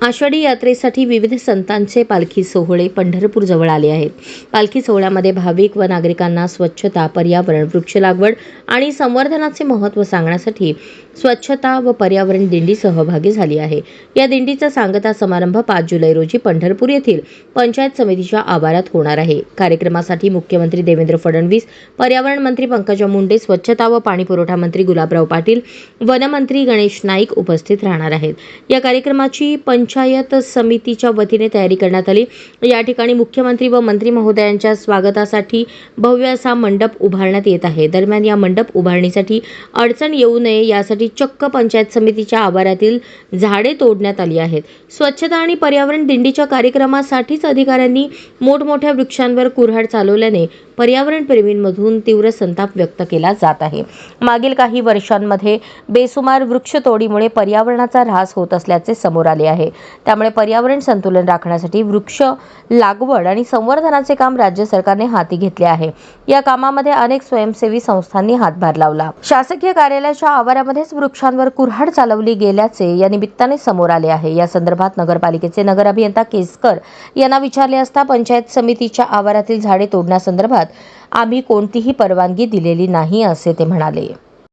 आषाढी यात्रेसाठी विविध संतांचे पालखी सोहळे पंढरपूरजवळ आले आहेत. पालखी सोहळ्यामध्ये भाविक व नागरिकांना स्वच्छता पर्यावरण वृक्ष लागवड आणि संवर्धनाचे महत्त्व सांगण्यासाठी स्वच्छता व पर्यावरण दिंडी सहभागी झाली आहे. या दिंडीचा सांगता समारंभ पाच जुलै रोजी पंढरपूर येथील पंचायत समितीच्या आवारात होणार आहे. कार्यक्रमासाठी मुख्यमंत्री देवेंद्र फडणवीस पर्यावरण मंत्री पंकजा मुंडे स्वच्छता व पाणीपुरवठा मंत्री गुलाबराव पाटील वनमंत्री गणेश नाईक उपस्थित राहणार आहेत. या कार्यक्रमाची पंचायत समितीच्या वतीने तयारी करण्यात आली. या ठिकाणी मुख्यमंत्री व मंत्री महोदयांच्या स्वागतासाठी भव्य असा मंडप उभारण्यात येत आहे. दरम्यान या मंडप उभारणीसाठी अडचण येऊ नये यासाठी चक्क पंचायत समितीच्या आवारातील झाडे तोडण्यात आली आहेत. स्वच्छता आणि पर्यावरण दिंडीच्या कार्यक्रमासाठीच अधिकाऱ्यांनी मोठमोठ्या वृक्षांवर कुऱ्हाड चालवल्याने पर्यावरणप्रेमींमधून तीव्र संताप व्यक्त केला जात आहे. मागील काही वर्षांमध्ये बेसुमार वृक्षतोडीमुळे पर्यावरणाचा ऱ्हास होत असल्याचे समोर आले आहे. त्यामुळे पर्यावरण संतुलन राखण्यासाठी वृक्ष लागवड आणि संवर्धनाचे काम राज्य सरकारने हाती घेतले आहे. या कामामध्ये अनेक स्वयंसेवी संस्थांनी हातभार लावला. शासकीय कार्यालयाच्या आवारामध्येच वृक्षांवर कुऱ्हाड चालवली गेल्याचे या निमित्ताने समोर आले आहे. या संदर्भात नगरपालिकेचे नगर अभियंता केसकर यांना विचारले असता पंचायत समितीच्या आवारातील झाडे तोडण्यासंदर्भात आम्ही कोणतीही परवानगी दिलेली नाही असे ते म्हणाले.